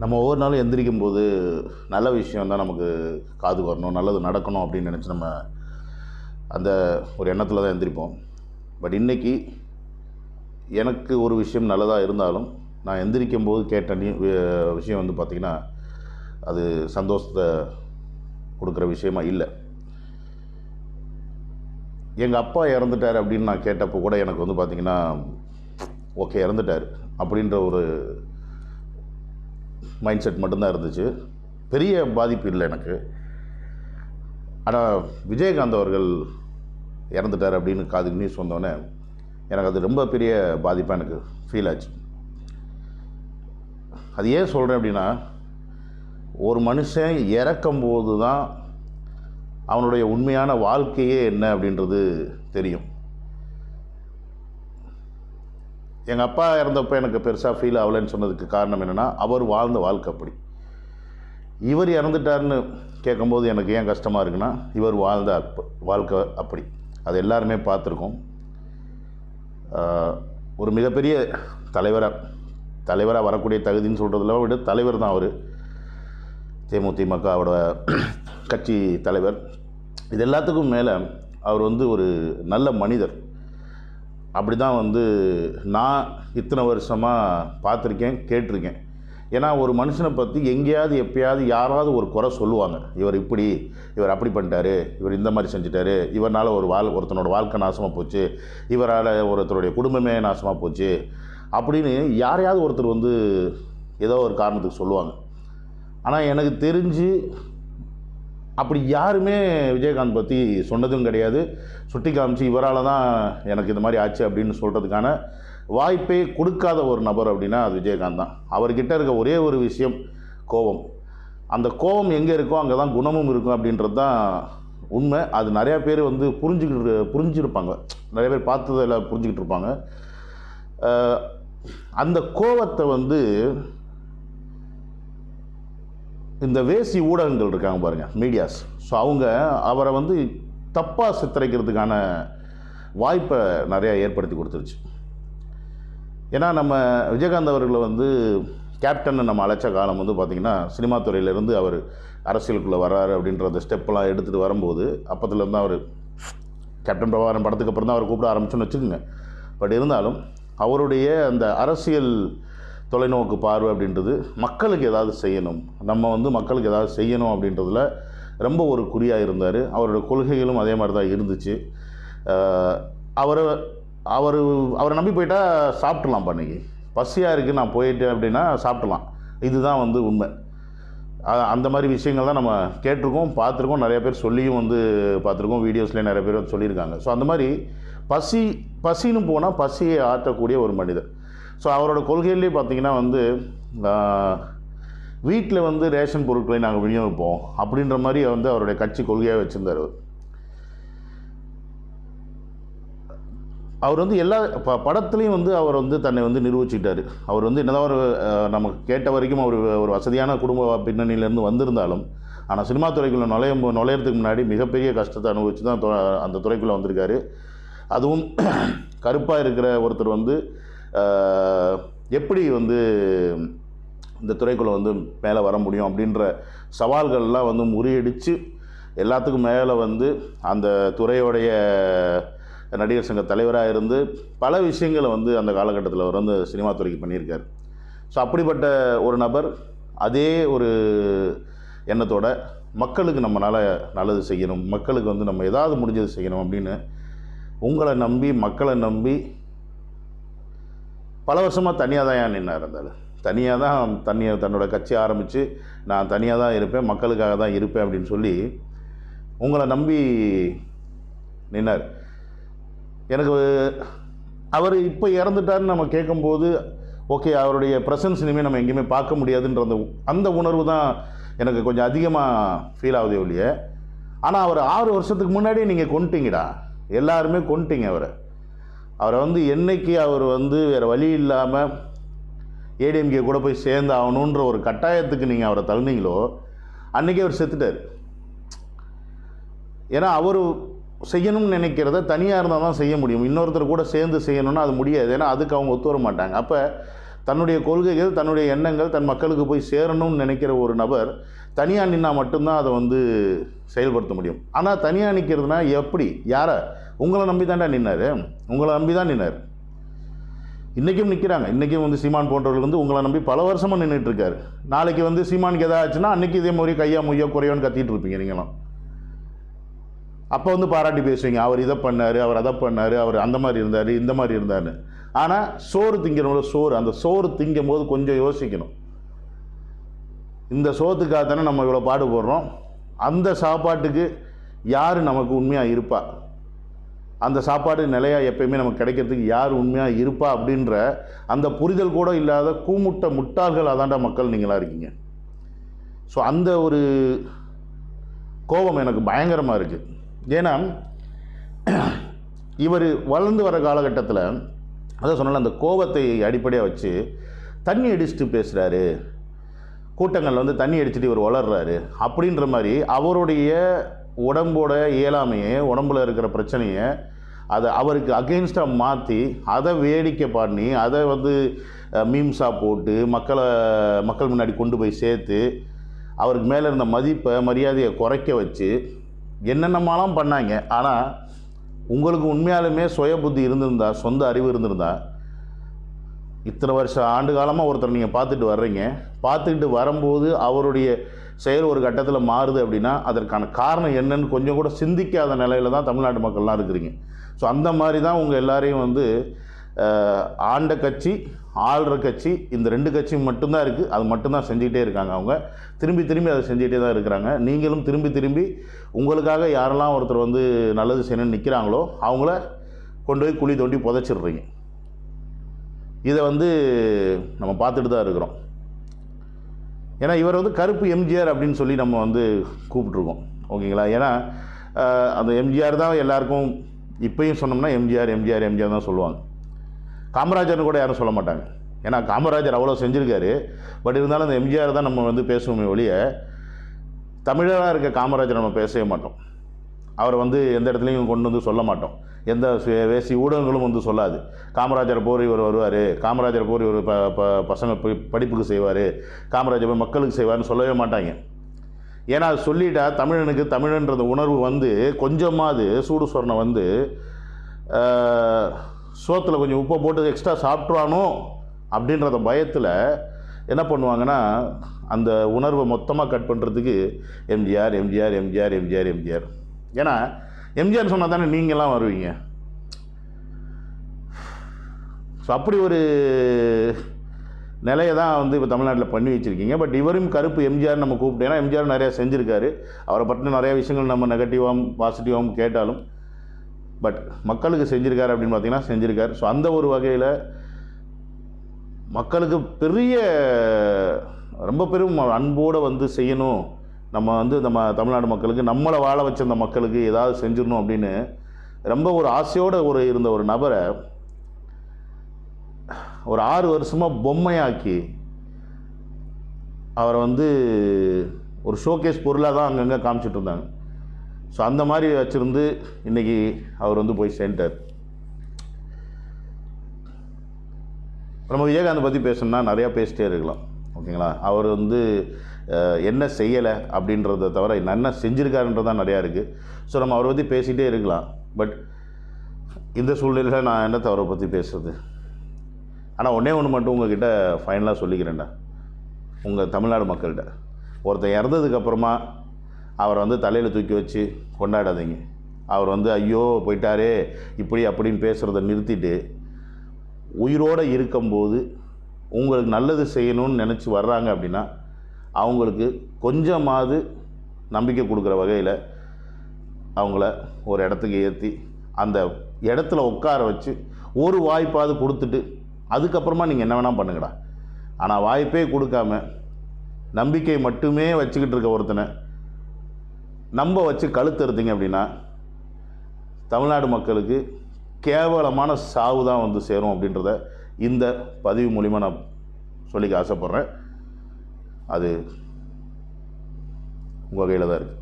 நம்ம ஒவ்வொரு நாளும் எந்திரிக்கும் போது நல்ல விஷயம் தான் நமக்கு காது வரணும் நல்லது நடக்கணும் அப்படின்னு நினச்சி நம்ம அந்த ஒரு எண்ணத்தில் தான் எந்திரிப்போம். பட் இன்றைக்கி எனக்கு ஒரு விஷயம் நல்லதாக இருந்தாலும் நான் எந்திரிக்கும் போது கேட்ட நீ விஷயம் வந்து பார்த்திங்கன்னா அது சந்தோஷத்தை கொடுக்குற விஷயமா இல்லை. எங்கள் அப்பா இறந்துட்டார் அப்படின்னு நான் கேட்டப்போ கூட எனக்கு வந்து பார்த்திங்கன்னா ஓகே இறந்துட்டார் அப்படின்ற ஒரு மைண்ட் செட் மட்டும்தான் இருந்துச்சு. பெரிய பாதிப்பு இல்லை எனக்கு. ஆனால் விஜயகாந்த் அவர்கள் இறந்துட்டார் அப்படின்னு காதுக்கு நியூஸ் வந்தோடனே எனக்கு அது ரொம்ப பெரிய பாதிப்பாக எனக்கு ஃபீல் ஆச்சு. அது ஏன் சொல்கிறேன் அப்படின்னா ஒரு மனுஷன் இறக்கும்போது தான் அவனுடைய உண்மையான வாழ்க்கையே என்ன அப்படின்றது தெரியும். எங்கள் அப்பா இறந்தப்போ எனக்கு பெருசாக ஃபீல் ஆகலைன்னு சொன்னதுக்கு காரணம் என்னென்னா அவர் வாழ்ந்த வாழ்க்கை அப்படி. இவர் இறந்துட்டார்னு கேட்கும்போது எனக்கு ஏன் கஷ்டமாக இருக்குன்னா இவர் வாழ்ந்த அப்ப வாழ்க்கை அப்படி. அது எல்லாருமே பார்த்துருக்கோம். ஒரு மிகப்பெரிய தலைவராக தலைவராக வரக்கூடிய தகுதின்னு சொல்கிறதுல விட தலைவர் தான் அவர். தேமுதிமுகவோட கட்சி தலைவர். இது எல்லாத்துக்கும் மேலே அவர் வந்து ஒரு நல்ல மனிதர். அப்படி தான் வந்து நான் இத்தனை வருஷமாக பார்த்துருக்கேன் கேட்டிருக்கேன். ஏன்னா ஒரு மனுஷனை பற்றி எங்கேயாவது எப்பயாவது யாராவது ஒரு குறை சொல்லுவாங்க. இவர் இப்படி இவர் அப்படி பண்ணிட்டாரு இவர் இந்த மாதிரி செஞ்சிட்டாரு இவரால் ஒரு வாழ் ஒருத்தனோட வாழ்க்கை நாசமாக போச்சு இவரால் ஒருத்தருடைய குடும்பமே நாசமாக போச்சு அப்படின்னு யாரையாவது ஒருத்தர் வந்து ஏதோ ஒரு காரணத்துக்கு சொல்லுவாங்க. ஆனால் எனக்கு தெரிஞ்சு அப்படி யாருமே விஜயகாந்த் பற்றி சொன்னதும் கிடையாது. சுட்டி காமிச்சு இவரால் தான் எனக்கு இந்த மாதிரி ஆச்சு அப்படின்னு சொல்கிறதுக்கான வாய்ப்பே கொடுக்காத ஒரு நபர் அப்படின்னா அது விஜயகாந்த் தான். அவர்கிட்ட இருக்க ஒரே ஒரு விஷயம் கோபம். அந்த கோபம் எங்கே இருக்கோ அங்கே தான் குணமும் இருக்கும் அப்படின்றது தான் உண்மை. அது நிறையா பேர் வந்து புரிஞ்சுக்கிட்டு புரிஞ்சிருப்பாங்க. நிறைய பேர் பார்த்ததில் புரிஞ்சுக்கிட்டு இருப்பாங்க. அந்த கோபத்தை வந்து இந்த வேசி ஊடகங்கள் இருக்காங்க பாருங்கள் மீடியாஸ் ஸோ அவங்க அவரை வந்து தப்பாக சித்தரிக்கிறதுக்கான வாய்ப்பை நிறையா ஏற்படுத்தி கொடுத்துருச்சு. ஏன்னா நம்ம விஜயகாந்த் அவர்களை வந்து கேப்டன் நம்ம அழைச்ச காலம் வந்து பார்த்திங்கன்னா சினிமா துறையிலேருந்து அவர் அரசியலுக்குள்ளே வர்றாரு அப்படின்ற அந்த ஸ்டெப்பெல்லாம் எடுத்துகிட்டு வரும்போது அப்பத்துலேருந்து அவர் கேப்டன் பிரபாகரன் படத்துக்கு அப்புறம் தான் அவர் கூப்பிட ஆரம்பிச்சோன்னு வச்சுக்கோங்க. பட் இருந்தாலும் அவருடைய அந்த அரசியல் தொலைநோக்கு பார்வை அப்படின்றது மக்களுக்கு ஏதாவது செய்யணும். நம்ம வந்து மக்களுக்கு ஏதாவது செய்யணும் அப்படின்றதுல ரொம்ப ஒரு குறியாக இருந்தார். அவரோட கொள்கைகளும் அதே மாதிரி தான் இருந்துச்சு அவரை அவர் அவரை நம்பி போயிட்டால் சாப்பிட்லாம் பண்ணிக்கு பசியாக இருக்குது நான் போயிட்டேன் அப்படின்னா சாப்பிட்லாம். இதுதான் வந்து உண்மை. அந்த மாதிரி விஷயங்கள் தான் நம்ம கேட்டிருக்கோம் பார்த்துருக்கோம். நிறைய பேர் சொல்லியும் வந்து பார்த்துருக்கோம். வீடியோஸ்லேயே நிறைய பேர் வந்து சொல்லியிருக்காங்க. ஸோ அந்த மாதிரி பசி பசின்னு போனால் பசியை ஆற்றக்கூடிய ஒரு மனிதர். ஸோ அவரோட கொள்கையிலே பார்த்தீங்கன்னா வந்து வீட்டில் வந்து ரேஷன் பொருட்களை நாங்கள் விநியோகிப்போம் அப்படின்ற மாதிரி வந்து அவருடைய கட்சி கொள்கையாக வச்சுருந்தார் அவர். அவர் வந்து எல்லா ப படத்துலேயும் வந்து அவர் வந்து தன்னை வந்து நிரூபிச்சிட்டார். அவர் வந்து என்னதான் ஒரு நமக்கு கேட்ட வரைக்கும் அவர் ஒரு வசதியான குடும்ப பின்னணியிலேருந்து வந்திருந்தாலும் ஆனால் சினிமா துறைக்குள்ளே நுழைய நுழையிறதுக்கு முன்னாடி மிகப்பெரிய கஷ்டத்தை அனுபவித்து தான் அந்த துறைக்குள்ளே வந்திருக்காரு. அதுவும் கருப்பாக இருக்கிற ஒருத்தர் வந்து எப்படி வந்து இந்த துறைக்குள்ளே வந்து மேலே வர முடியும் அப்படின்ற சவால்கள்லாம் வந்து முறியடித்து எல்லாத்துக்கும் மேலே வந்து அந்த துறையோடைய நடிகர் சங்க தலைவராக இருந்து பல விஷயங்களை வந்து அந்த காலகட்டத்தில் அவர் வந்து சினிமா துறைக்கு பண்ணியிருக்கார். ஸோ அப்படிப்பட்ட ஒரு நபர் அதே ஒரு எண்ணத்தோட மக்களுக்கு நம்மளால் நல்லது செய்யணும் மக்களுக்கு வந்து நம்ம ஏதாவது முடிஞ்சது செய்யணும் அப்படின்னு உங்களை நம்பி மக்களை நம்பி பல வருஷமாக தனியாக தான் ஏன் நின்னார் இருந்தார் தனியாக தான் தனியாக தன்னோட கட்சி ஆரம்பித்து நான் தனியாக தான் இருப்பேன் மக்களுக்காக தான் இருப்பேன் அப்படின்னு சொல்லி உங்களை நம்பி நின்னார். எனக்கு அவர் இப்போ இறந்துட்டாருன்னு நம்ம கேட்கும்போது ஓகே அவருடைய ப்ரெசன்ஸ் இனிமேல் நம்ம எங்கேயுமே பார்க்க முடியாதுன்ற அந்த அந்த உணர்வு தான் எனக்கு கொஞ்சம் அதிகமாக ஃபீல் ஆகுதே ஒழிய ஆனால் அவர் ஆறு வருஷத்துக்கு முன்னாடியே நீங்கள் கொண்டுட்டீங்கடா எல்லாருமே கொண்டுட்டீங்க அவரை. அவரை வந்து என்னைக்கு அவர் வந்து வேறு வழி இல்லாமல் ஏடிஎம்கே கூட போய் சேர்ந்து ஆகணுன்ற ஒரு கட்டாயத்துக்கு நீங்கள் அவரை தள்ளினீங்களோ அன்றைக்கே அவர் செத்துட்டார். ஏன்னா அவர் செய்யணும்னு நினைக்கிறத தனியாக இருந்தால் தான் செய்ய முடியும். இன்னொருத்தர் கூட சேர்ந்து செய்யணும்னா அது முடியாது. ஏன்னா அதுக்கு அவங்க ஒத்து வர மாட்டாங்க. அப்போ தன்னுடைய கொள்கைகள் தன்னுடைய எண்ணங்கள் தன் மக்களுக்கு போய் சேரணும்னு நினைக்கிற ஒரு நபர் தனியாக நின்னா மட்டும்தான் அதை வந்து செயல்படுத்த முடியும். ஆனால் தனியாக நிற்கிறதுனா எப்படி? யாரை? உங்களை நம்பி தாண்டா நின்னார். உங்களை நம்பி தான் நின்னார். இன்றைக்கும் நிற்கிறாங்க இன்றைக்கும் வந்து சீமான் போன்றவர்கள் வந்து உங்களை நம்பி பல வருஷமாக நின்றுட்டு இருக்காரு நாளைக்கு வந்து சீமானுக்கு எதாவது ஆச்சுன்னா அன்றைக்கி இதே மாதிரி கையா முய்யோ குறையோன்னு கத்திட்டு இருப்பீங்க நீங்களும். அப்போ வந்து பாராட்டி பேசுவீங்க. அவர் இதை பண்ணார் அவர் அதை பண்ணார் அவர் அந்த மாதிரி இருந்தார் இந்த மாதிரி இருந்தார் ஆனால் சோறு திங்கிறவங்கள சோறு. அந்த சோறு திங்கும் போது கொஞ்சம் யோசிக்கணும். இந்த சோத்துக்காக தானே நம்ம இவ்வளோ பாடுபடுறோம். அந்த சாப்பாட்டுக்கு யார் நமக்கு உண்மையாக இருப்பா? அந்த சாப்பாடு நிலையாக எப்பயுமே நமக்கு கிடைக்கிறதுக்கு யார் உண்மையாக இருப்பா அப்படின்ற அந்த புரிதல் கூட இல்லாத கூமுட்ட முட்டாள்கள் அதாண்டா மக்கள் நீங்களாக இருக்கீங்க. ஸோ அந்த ஒரு கோபம் எனக்கு பயங்கரமாக இருக்குது ஏன்னா இவர் வளர்ந்து வர காலகட்டத்தில் அதான் சொன்னால அந்த கோபத்தை அடிப்படையாக வச்சு தண்ணி அடிச்சுட்டு பேசுகிறாரு கூட்டங்களில் வந்து தண்ணி அடிச்சுட்டு இவர் வளர்றாரு. அப்படின்ற மாதிரி அவருடைய உடம்போட இயலாமையை உடம்புல இருக்கிற பிரச்சனையை அதை அவருக்கு அகெயின்ஸ்டாக மாற்றி அதை வேடிக்கை பண்ணி அதை வந்து மீம்ஸாக போட்டு மக்களை மக்கள் முன்னாடி கொண்டு போய் சேர்த்து அவருக்கு மேலே இருந்த மதிப்பை மரியாதையை குறைக்க வச்சு என்னென்னமாலாம் பண்ணாங்க. ஆனால் உங்களுக்கு உண்மையாலுமே சுய புத்தி இருந்திருந்தா சொந்த அறிவு இருந்திருந்தா இத்தனை வருஷம் ஆண்டு காலமாக ஒருத்தர் நீங்கள் பார்த்துட்டு வர்றீங்க. பார்த்துக்கிட்டு வரும்போது அவருடைய செயல் ஒரு கட்டத்தில் மாறுது அப்படின்னா அதற்கான காரணம் என்னன்னு கொஞ்சம் கூட சிந்திக்காத நிலையில தான் தமிழ்நாட்டு மக்கள்லாம் இருக்கிறீங்க. ஸோ அந்த மாதிரி தான் உங்கள் எல்லாரையும் வந்து ஆண்ட கட்சி ஆள்ற கட்சி இந்த ரெண்டு கட்சியும் மட்டும்தான் இருக்குது அது மட்டும்தான் செஞ்சுக்கிட்டே இருக்காங்க அவங்க. திரும்பி திரும்பி அதை செஞ்சுக்கிட்டே தான் இருக்கிறாங்க. நீங்களும் திரும்பி திரும்பி உங்களுக்காக யாரெல்லாம் ஒருத்தர் வந்து நல்லது செய்யணும்னு நிற்கிறாங்களோ அவங்கள கொண்டு போய் குழி தோண்டி புதைச்சிடுறீங்க. இதை வந்து நம்ம பார்த்துட்டு தான் இருக்கிறோம். ஏன்னா இவர் வந்து கருப்பு எம்ஜிஆர் அப்படின்னு சொல்லி நம்ம வந்து கூப்பிட்ருக்கோம் ஓகேங்களா? ஏன்னா அந்த எம்ஜிஆர் தான் எல்லாருக்கும் இப்பயும் சொன்னோம்னா எம்ஜிஆர் எம்ஜிஆர் எம்ஜிஆர் தான் சொல்லுவாங்க. காமராஜர்னு கூட யாரும் சொல்ல மாட்டாங்க. ஏன்னா காமராஜர் அவ்வளோ செஞ்சுருக்காரு. பட் இருந்தாலும் அந்த எம்ஜிஆர் தான் நம்ம வந்து பேசுவோமே ஒழிய தமிழராக இருக்க காமராஜர் நம்ம பேசவே மாட்டோம். அவரை வந்து எந்த இடத்துலையும் கொண்டு வந்து சொல்ல மாட்டோம். எந்த வேசி ஊடகங்களும் வந்து சொல்லாது. காமராஜர் போர் இவர் வருவார். காமராஜர் போர் இவர் ப ப பசங்க படிப்புக்கு செய்வார். காமராஜர் போய் மக்களுக்கு செய்வார்னு சொல்லவே மாட்டாங்க. ஏன்னா அது சொல்லிட்டா தமிழனுக்கு தமிழன்றது உணர்வு வந்து கொஞ்சமாவது சூடு சொரணை வந்து சோத்தில் கொஞ்சம் உப்பை போட்டு எக்ஸ்ட்ரா சாப்பிட்றானோ அப்படின்றத பயத்தில் என்ன பண்ணுவாங்கன்னா அந்த உணர்வை மொத்தமாக கட் பண்ணுறதுக்கு எம்ஜிஆர் எம்ஜிஆர் எம்ஜிஆர் எம்ஜிஆர் எம்ஜிஆர். ஏன்னா எம்ஜிஆர் சொன்னால் தானே நீங்களாம் வருவீங்க. ஸோ அப்படி ஒரு நிலையை தான் வந்து இப்போ தமிழ்நாட்டில் பண்ணி வச்சுருக்கீங்க. பட் இவரும் கருப்பு எம்ஜிஆர் நம்ம கூப்பிட்டேன்னா எம்ஜிஆர் நிறையா செஞ்சுருக்காரு. அவரை பற்றின நிறைய விஷயங்கள் நம்ம நெகட்டிவாகவும் பாசிட்டிவாகவும் கேட்டாலும் பட் மக்களுக்கு செஞ்சுருக்காரு அப்படின்னு பார்த்தீங்கன்னா செஞ்சுருக்காரு. ஸோ அந்த ஒரு வகையில் மக்களுக்கு பெரிய ரொம்ப பெரும் அன்போடு வந்து செய்யணும். நம்ம வந்து நம்ம தமிழ்நாடு மக்களுக்கு நம்மளை வாழ வச்ச அந்த மக்களுக்கு ஏதாவது செஞ்சிடணும் அப்படின்னு ரொம்ப ஒரு ஆசையோடு ஒரு இருந்த ஒரு நபரை ஒரு ஆறு வருஷமாக பொம்மையாக்கி அவரை வந்து ஒரு ஷோகேஸ் பொருளாக தான் அங்கங்கே காமிச்சிட்டு இருந்தாங்க. ஸோ அந்த மாதிரி வச்சுருந்து இன்றைக்கி அவர் வந்து போய் சேர்ந்தார் நம்ம விஜயகாந்த் பற்றி பேசணும்னா நிறையா பேசிட்டே இருக்கலாம். ஓகேங்களா? அவர் வந்து என்ன செய்யலை அப்படின்றத தவிர என்ன செஞ்சுருக்காருன்றது தான் நிறையா இருக்குது ஸோ நம்ம அவரை பற்றி பேசிகிட்டே இருக்கலாம். பட் இந்த சூழ்நிலையில் நான் என்ன தவறை பற்றி பேசுகிறது ஆனால் ஒன்றே ஒன்று மட்டும் உங்ககிட்ட ஃபைனலாக சொல்லிக்கிறேன்டா. உங்கள் தமிழ்நாடு மக்கள்கிட்ட. ஒருத்தன் இறந்ததுக்கப்புறமா அவரை வந்து தலையில் தூக்கி வச்சு கொண்டாடாதீங்க. அவர் வந்து ஐயோ போயிட்டாரே. இப்படி அப்படின்னு பேசுகிறத நிறுத்திட்டு உயிரோடு இருக்கும்போது உங்களுக்கு நல்லது செய்யணும்னு நினச்சி வர்றாங்க அப்படின்னா அவங்களுக்கு கொஞ்சமாவது நம்பிக்கை கொடுக்குற வகையில் அவங்கள ஒரு இடத்துக்கு ஏற்றி அந்த இடத்துல உட்கார வச்சு ஒரு வாய்ப்பாவது கொடுத்துட்டு அதுக்கப்புறமா நீங்கள் என்ன வேணால் பண்ணுங்கடா. ஆனால் வாய்ப்பே கொடுக்காம நம்பிக்கை மட்டுமே வச்சுக்கிட்டு இருக்க ஒருத்தனை நம்ப வச்சு கழுத்தறுத்தீங்க அப்படின்னா தமிழ்நாடு மக்களுக்கு கேவலமான சாவு தான் வந்து சேரும் அப்படின்றத இந்த பதிவு மூலிமா நான் சொல்லிக்க ஆசைப்பட்றேன். அது உங்கள் கையில் தான் இருக்குது